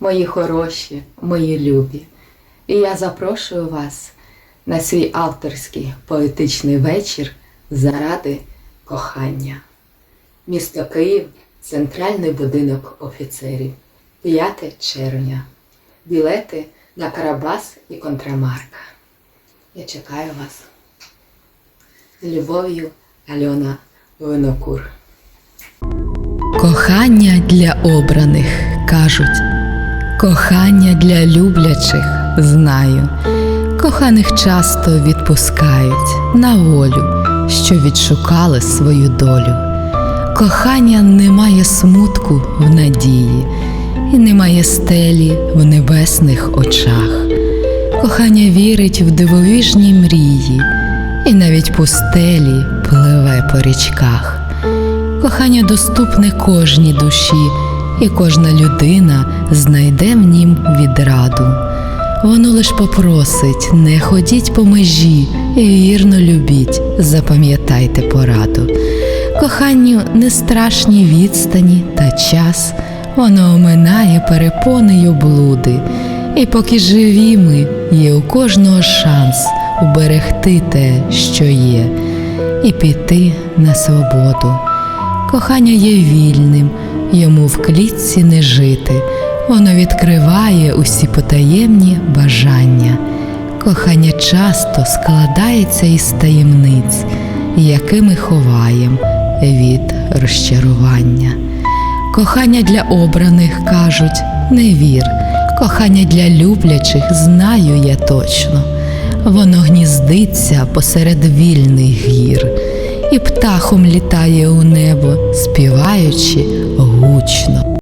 мої хороші, мої любі. І я запрошую вас на свій авторський поетичний вечір заради кохання. Місто Київ, центральний будинок офіцерів, 5 червня. Білети на Карабас і Контрамарка. Я чекаю вас. З любов'ю Альона Винокур. Кохання для обраних кажуть, кохання для люблячих знаю. Коханих часто відпускають на волю, що відшукали свою долю. Кохання не має смутку в надії, і немає стелі в небесних очах. Кохання вірить в дивовижні мрії, і навіть пустелі пливе по річках. Кохання доступне кожній душі, і кожна людина знайде в нім відраду. Воно лиш попросить, не ходіть по межі і вірно любіть, запам'ятайте пораду. Коханню не страшні відстані та час, воно оминає перепони й облуди. І поки живі ми, є у кожного шанс уберегти те, що є, і піти на свободу. Кохання є вільним, йому в клітці не жити, воно відкриває усі потаємні бажання. Кохання часто складається із таємниць, які ми ховаєм від розчарування. Кохання для обраних кажуть не вір, кохання для люблячих знаю я точно. Воно гніздиться посеред вільних гір і птахом літає у небо, співаючи гучно.